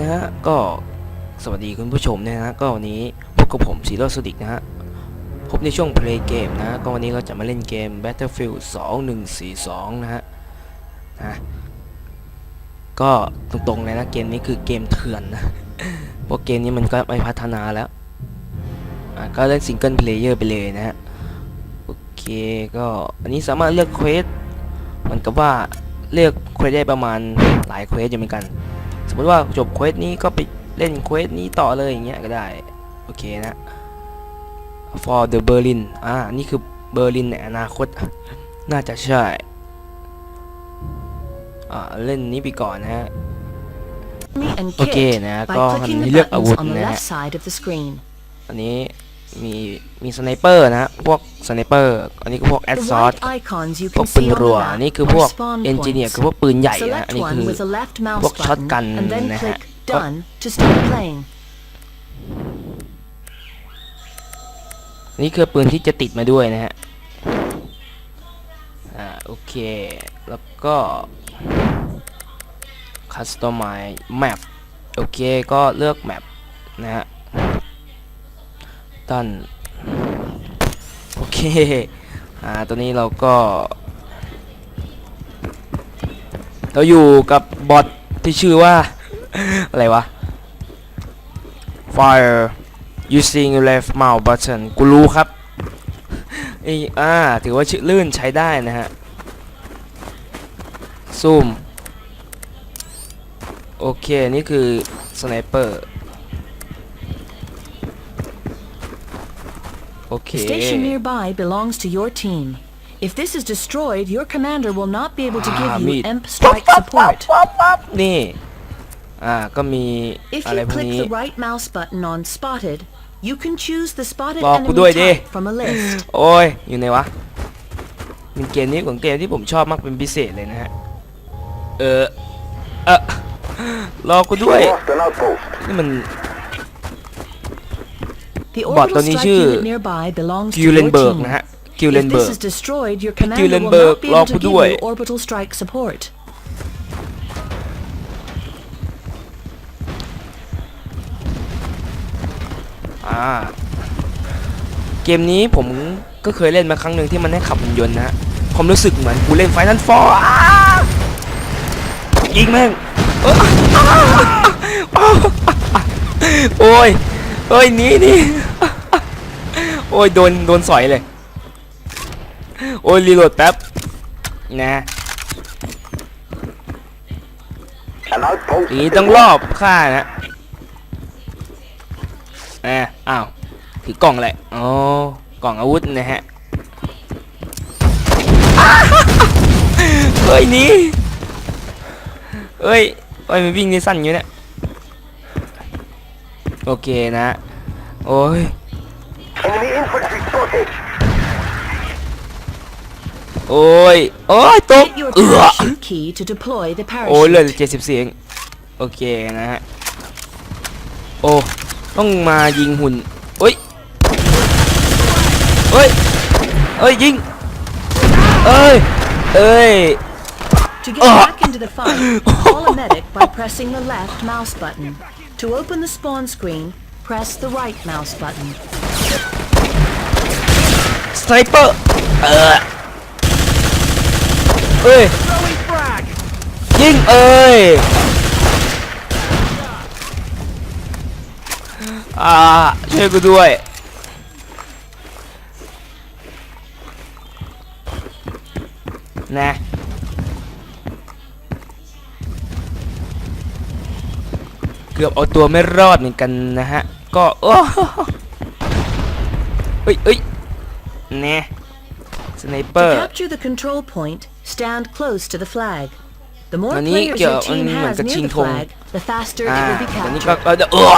นะฮะ ก็สวัสดีคุณผู้ชมนะฮะ ก็วันนี้พบกับผมซีโร่สดิกนะฮะพบในช่วง play game นะก็วันนี้เราจะมาเล่นเกม Battlefield 2142 นะฮะ นะ ก็ตรงๆเลยนะเกมนี้คือเกมเถื่อนนะเพราะเกมนี้มันก็ไม่พัฒนาแล้ว อะก็เล่นซิงเกิลเพลเยอร์ไปเลยนะฮะ โอเค ก็อันนี้สามารถเลือกเควสมันกับว่าเลือกเควสได้ประมาณหลายเควสอยู่เหมือนกัน สมมติว่าจบเควสนี้ก็ไปเล่นเควสนี้ต่อเลยอย่างเงี้ยก็ได้ โอเคนะ for the Berlin อ่า นี่คือเบอร์ลินในอนาคต น่าจะใช่ อ่า เล่นนี้ไปก่อนนะฮะ Enemy and โอเค kit นะ by ก็ clicking ให้ the เลือกอาวุธ buttons on the นะฮะ left side of the screen. อันนี้ มีมีสไนเปอร์นะฮะพวกสไนเปอร์อันนี้ก็พวกแอด The ซอ white ส icons you พวก can ปืน see on รัว the นี่ map คือพวก are spawn เอนจิเนียร์ points. คือพวกปืนใหญ่นะ Select อันนี้ one คือ with the left mouse พวกช็อต button กัน and then นะฮะ click Done to start playing. นี่คือปืนที่จะติดมาด้วยนะฮะอ่าโอเค แล้วก็ customize map โอเคก็เลือก map นะฮะ ตันโอเคอ่าตัวนี้เราก็ เราอยู่กับบอทที่ชื่อว่า อะไรวะ fire using left mouse button กูรู้ครับอ้อ่าถือว่าชื่อลื่นใช้ได้นะฮะ ซูม โอเค นี่คือสไนเปอร์ โอเค The station nearby belongs to your team. If this is destroyed, your commander will not be able to give อ่า you มีด EMP ปั๊บ strike ปั๊บปั๊บ support. ปั๊บปั๊บนี่ อ่า ก็มี If อะไร you พวก click นี้ the right mouse button on spotted, you can choose the spotted บอกกู enemy ด้วยดิ type from a list. โอ้ย อยู่ไหนวะเป็นเกมนี้ของเกมที่ผมชอบมากเป็นพิเศษเลยนะฮะ เออ เออรอกูด้วย Lost an outpost. นี่มัน The บอท orbital ตัวนี้ strike ชื่อ unit nearby belongs to กิวเลน your เบิร์ก team. นะฮะกิว If เลนเบิ this ร์ก is destroyed, your commander will Gulenberg, not be รอ able กู to give ด้วย you orbital strike support. อ่าเกมนี้ผมก็เคยเล่นมาครั้งหนึ่งที่มันให้ขับหุ่นยนต์นะฮะความรู้สึกเหมือนกูเล่นไฟนันฟอร์ยิงแม่งเอ้ยโอ้ยโอ้ยหนี่นี่ โอ้ยโดนโดนสอยเลย โอ้ยรีโหลดแป๊บนะอย่างนี้ต้องรอบฆ่านะแหมอ้าวถือกล่องอะไรอ๋อกล่องอาวุธนะฮะอ้าเฮ้ยนี่เฮ้ยเฮ้ยมันวิ่งได้สั้นอยู่เนี่ยโอเคนะ โอ้ย enemy infantry spotted. โอ้ย โอ้ยตก Hit your เอือ parachute key to deploy the โอ้ยเหลย parachute. เจ็ดสิบเสียง โอเคนะฮะ โอ้ ต้องมายิงหุ่นเอ้ยเอ้ย เอ้ย ยิง เอ้ย เอ้ย To get Ah. back into the fight, call a medic by pressing the left mouse button. To open the spawn screen, press the right mouse button. สไนเปอร์ เออเอ้ย ยิงเอ้ย อ่า ช่วยกูด้วย นะเกือบเอาตัวไม่รอดเหมือนกันนะฮะ ก็ โอ้เอ้ยเอ้ย แน่สไนเปอ To ร์ capture the control point, stand close to the flag. The more อันนี้ players เกี่ยว your team มันเหมือน has กับชิ near ง the ธง flag, the faster อ่า it will be ตอนนี้ก็ captured. เออ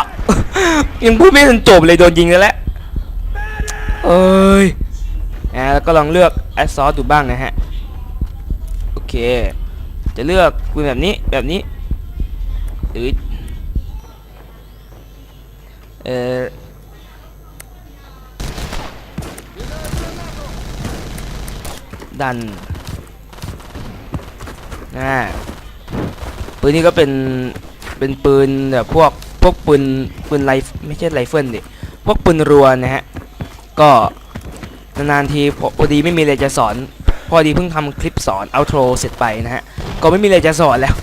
เออ ยังพูดไม่ทันจบเลยโดนยิงแล้วแหละเอ้ยอ่าแล้วก็ลองเลือกแอสซอสดูบ้างนะฮะ โอเค จะเลือกปืนแบบนี้แบบนี้หรือเออ ดันอ่าปืนนี้ก็เป็นเป็นปืนแบบพวกพวกปืนปืนไรไม่ใช่ไรเฟิลดิพวกปืนรัวนะฮะก็นานๆทีพอพอดีไม่มีอะไรจะสอน พอดีเพิ่งทำคลิปสอนเอาโทรเสร็จไปนะฮะก็ไม่มีอะไรจะสอนแล้ว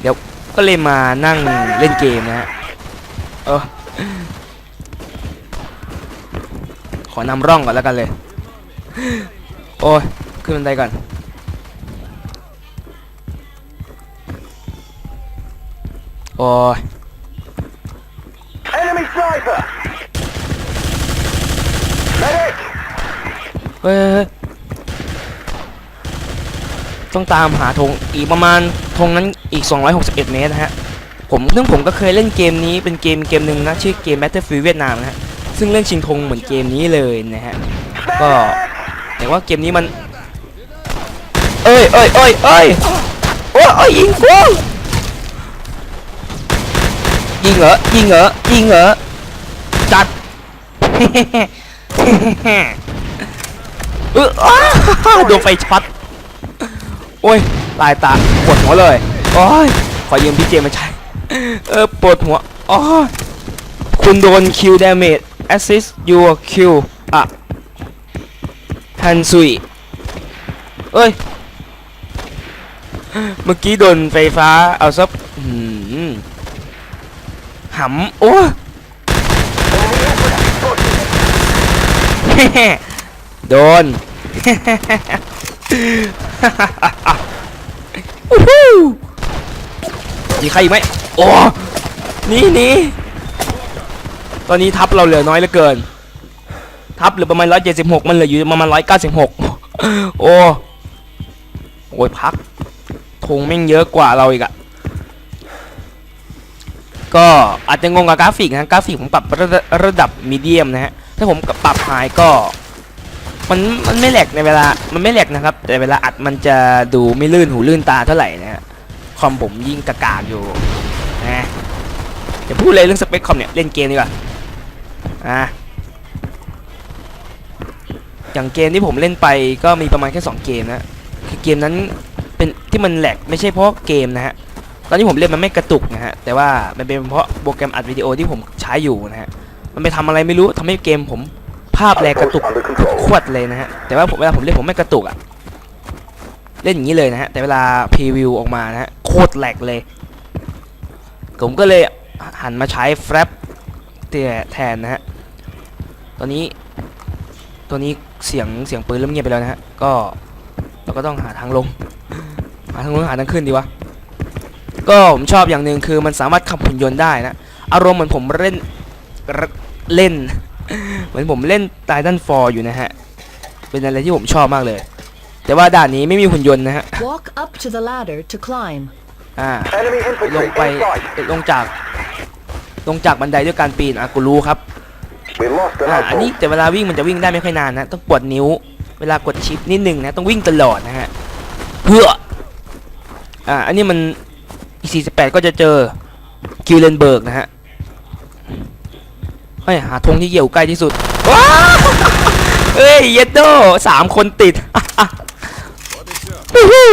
เดี๋ยวก็เลยมานั่งเล่นเกมนะฮะเออขอนำร่องก่อนแล้วกันเลย โอ้ย ขึ้นบันไดก่อน โอ้ย Enemy sniper! Medic! เฮ้ยเฮ้ยเฮ้ยต้องตามหาธงอีกประมาณธงนั้นอีก 261 เมตรนะฮะ ผมซึ่งผมก็เคยเล่นเกมนี้เป็นเกมเกมหนึ่งนะ ชื่อเกม Battlefield เวียดนามนะฮะ ซึ่งเล่นชิงธงเหมือนเกมนี้เลยนะฮะ ก็ แต่ว่าเกมนี้มัน เอ้ยเอ้ยเอ้ยเอ้ยโอ้ยเอ้ยยิงกูยิงเหรอยิงเหรอยิงเหรอจัดเอออ้าโดนไฟช็อตโอ้ยตายตาปวดหัวเลยโอ้ยขอยืมพี่เจมาใช้เออปวดหัวอ๋อคุณโดนคิวดาเมจ assist your kill อะ ฮันซุยเอ้ย เมื่อกี้โดนไฟฟ้าเอาซับหำโอ้โดนมีใครอีกไหมโอ้นี่นี่ตอนนี้ทับเราเหลือน้อยเหลือเกิน ทับเหลือประมาณร้อยเจ็ดสิบหกมันเหลืออยู่ประมาณร้อยเก้าสิบหกโอ้โอ้ยพักธงแม่งเยอะกว่าเราอีกอะก็อาจจะงงกับกราฟิกนะกราฟิกผมปรับระระดับมีเดียมนะฮะถ้าผมปรับไฮก็มันมันไม่แหลกในเวลา มันไม่แหลกนะครับ แต่เวลาอัดมันจะดูไม่ลื่นหูลื่นตาเท่าไหร่นะฮะคอมผมยิ่งกากาอยู่นะจะพูดเลยเรื่องสเปคคอมเนี่ย เล่นเกมดีกว่าอะ อย่างเกมที่ผมเล่นไปก็มีประมาณแค่ 2 เกมนะคือเกมนั้นเป็นที่มันแหลกไม่ใช่เพราะเกมนะฮะตอนที่ผมเล่นมันไม่กระตุกนะฮะแต่ว่ามันเป็นเพราะโปรแกรมอัดวิดีโอที่ผมใช้อยู่นะฮะมันไปทำอะไรไม่รู้ทำให้เกมผมภาพแรงกระตุกขวดเลยนะฮะแต่ว่าผมเวลาผมเล่นผมไม่กระตุกอะเล่นอย่างนี้เลยนะฮะแต่เวลาพรีวิวออกมานะฮะโคตรแหลกเลย ผมก็เลยหันมาใช้แฟลปแทนนะฮะตอนนี้ ตัวนี้เสียงเสียงปืนเริ่มเงียบไปแล้วนะฮะ ก็เราก็ต้องหาทางลง หาทางลงหาทางขึ้นดีวะ ก็ผมชอบอย่างหนึ่งคือมันสามารถขับหุ่นยนต์ได้นะ อารมณ์เหมือนผมเล่นเล่น เหมือนผมเล่นไททันฟอร์อยู่นะฮะ เป็นอะไรที่ผมชอบมากเลย แต่ว่าด่านนี้ไม่มีหุ่นยนต์นะฮะ Walk up to the ladder to climb. อ่า Enemy ลง infantry ไป in sight. ลงจากลงจากบันไดด้วยการปีนอะกูรู้ครับ We lost an อ่าอันนี้ outpost. แต่เวลาวิ่งมันจะวิ่งได้ไม่ค่อยนานนะ ต้องปวดนิ้ว เวลากดชิปนิดนึงนะ ต้องวิ่งตลอดนะฮะเพื่ออ่าอันนี้มันอี48ก็จะเจอกิลเลนเบิร์กนะฮะเฮ้ยหาธงที่เกี่ยวใกล้ที่สุดว้าวเอ้ยเยดโดสามคนติดวู้ฮู้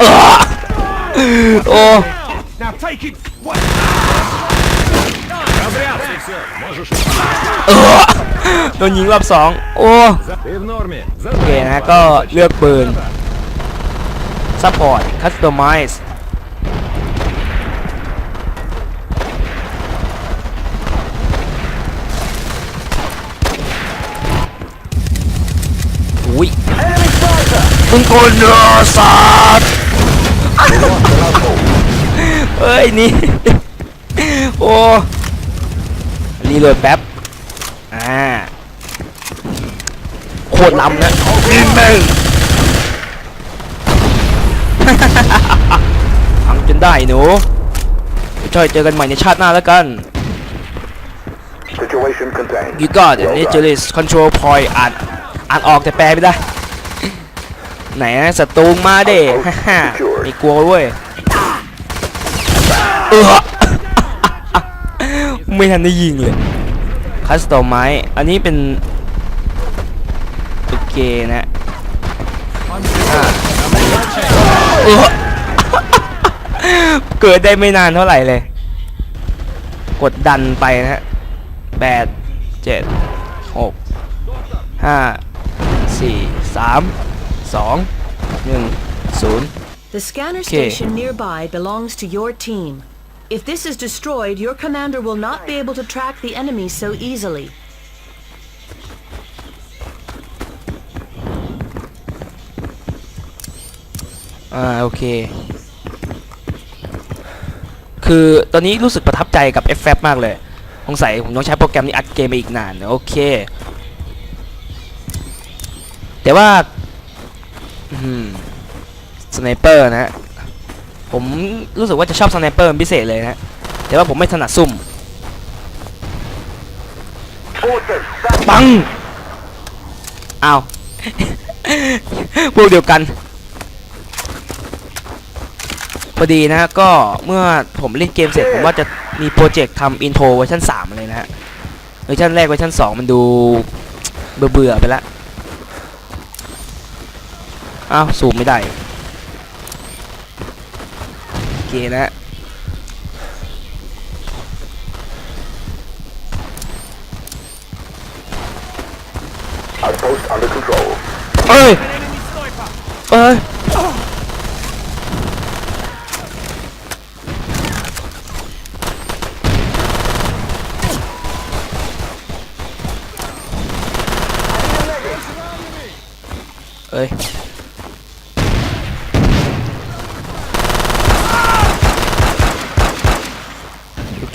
เอ้อโอ้ โดนยิงรอบสองโอ้โอเคนะก็เลือกปืนซัพพอร์ตคัสตอมไมซ์อุ้ยมึงโกนเนอร์สัตเฮ้ยนี่ โอ้ รีโหลดแป๊บ อ่า โคตรล้ำนะนิดนึงพังจนได้หนูช่วยเจอกันใหม่ในชาติหน้าแล้วกัน Situation contained. You got it Well done. Naturalist Control Point อ่านอ่านออกแต่แปลไม่ได้ ไหนนะศัตรูมาเด้ฮ่าฮ่าไม่กลัวเว้ยเออ ไม่ทันได้ยิงเลยคัสตอมไม้อันนี้เป็นโอเคนะอ่าเออเกิดได้ไม่นานเท่าไหร่เลย กดดันไปนะฮะแปดเจ็ดหกห้าสี่สามสองหนึ่งศูนย์ The scanner Okay. station nearby belongs to your team. If this is destroyed, your commander will not be able to track the enemy so easily. อ่าโอเคคือตอนนี้รู้สึกประทับใจกับ f f มากเลยสงสัยผมต้องใช้โปรแกรมนี้อัดเกมไปอีกนาน โอเค แต่ว่าสไนเปอร์นะฮะ ผมรู้สึกว่าจะชอบสไนเปอร์เป็นพิเศษเลยนะ แต่ว่าผมไม่ถนัดซุ่ม ปัง อ้าว พวกเดียวกัน พอดีนะฮะ ก็เมื่อผมเล่นเกมเสร็จ ผมว่าจะมีโปรเจกต์ทำอินโทรเวอร์ชัน3เลยนะฮะ เวอร์ชันแรกเวอร์ชัน2 มันดูเบื่อๆไปแล้วอ้าว สูมไม่ได้ โอเคนะฮะ outpost under control. เอ้ย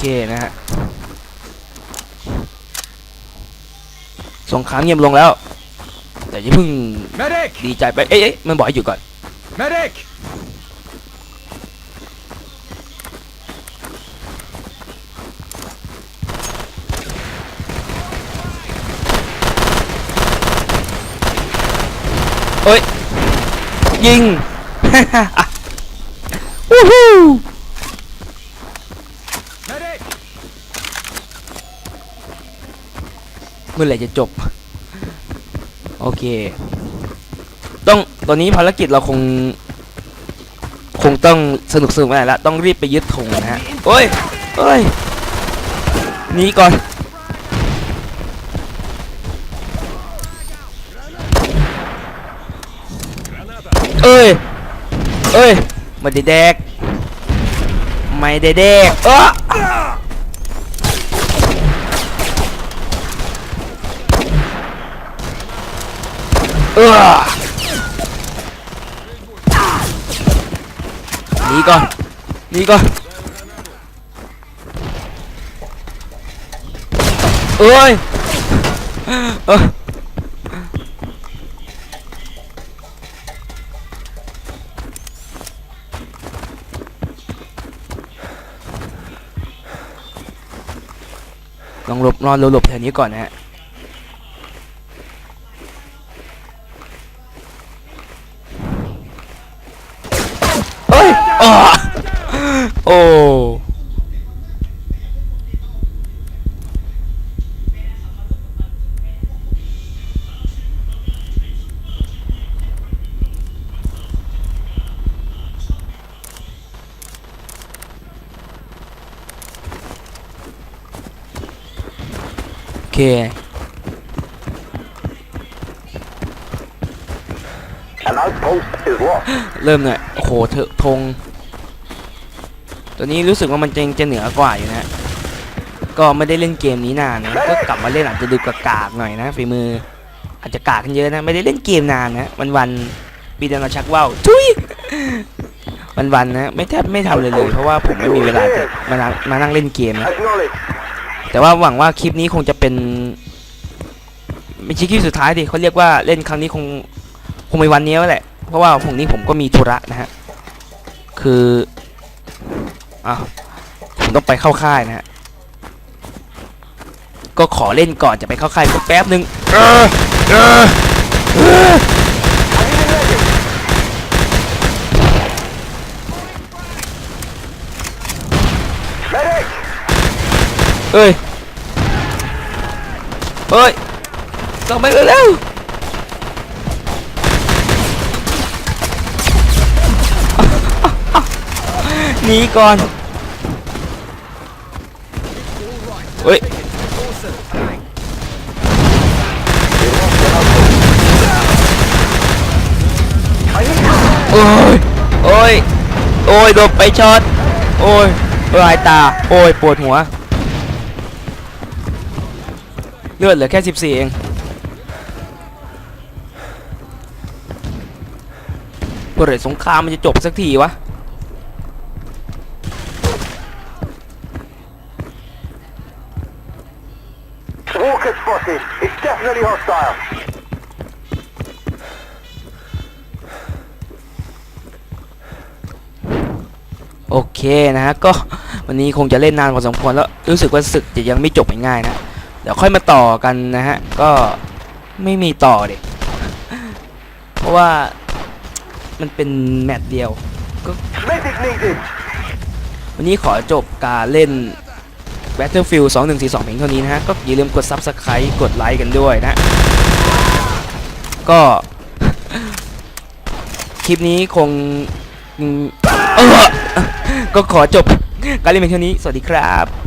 เอ้ยเอ้ยโอเคนะฮะสงครามเงียบลงแล้ว แต่อย่าเพิ่ง Medic! ดีใจไปเอ๊ะเอ๊ะมันบอกให้หยุดก่อน Medic! เอ้ย ยิง วู้ฮู้ Medic! เมื่อไหร่จะจบ โอเค ต้องตอนนี้ภารกิจเราคง คงต้องสนุกสนุกอะไรละต้องรีบไปยึดธงนะฮะโอ้ยเอ้ยหนีก่อนเอ้ย เอ้ยไม่ได้แดก ไม่ได้แดกเออ เออหนีก่อนหนีก่อนเอ้ยเอ้ยลองหลบนอนหลบแถวนี้ก่อนนะฮะ เค An outpost is lost. เริ่มเนี่ยโอ้โหเถอะธงตัวนี้รู้สึกว่ามันจะยังจะเหนือกว่าอยู่นะฮะก็ไม่ได้เล่นเกมนี้นานนะก็กลับมาเล่นอาจจะดูกากๆหน่อยนะฝีมือ อาจจะกากกันเยอะนะไม่ได้เล่นเกมนานนะวันวันๆปีเดือนเราชักว่าวทุยวันวันๆนะไม่แทบไม่ทำเลยเลย เพราะว่าผมไม่มีเวลาจะมานั่งมานั่งเล่นเกมนะ Acknowledge. แต่ว่าหวังว่าคลิปนี้คงจะเป็นไม่ใช่คลิปสุดท้ายดิเขาเรียกว่าเล่นครั้งนี้คงคงไม่วันนี้แล้วแหละ เพราะว่าพรุ่งนี้ผมก็มีธุระนะฮะ คืออ้าวผมต้องไปเข้าค่ายนะฮะ ก็ขอเล่นก่อนจะไปเข้าค่ายแป๊บหนึ่งเออเออเออ Medic! เอ้ย เฮ้ยต้องไปเร็วหนีก่อน เฮ้ย โอ้ย โอ้ย โอ้ยโดนไปช็อต โอ้ยลายตา โอ้ย ปวดหัว เลือดเหลือแค่ 14 เองเมื่อไหรสงครามมันจะจบสักทีวะ Walker spotted. It's definitely hostile. โอเคนะฮะก็วันนี้คงจะเล่นนานพอสมควรแล้วรู้สึกว่าศึกจะยังไม่จบง่ายๆนะ เดี๋ยวค่อยมาต่อกันนะฮะ ก็ไม่มีต่อเด็เพราะว่ามันเป็นแมตช์เดียว Medic needed. วันนี้ขอจบการเล่น Battlefield 2142เพียงเท่านี้นะฮะ ก็อย่าลืมกด Subscribe กดไลค์กันด้วยนะ ก็คลิปนี้คงอืมเออก็ขอจบการเล่นเพียงเท่านี้ สวัสดีครับ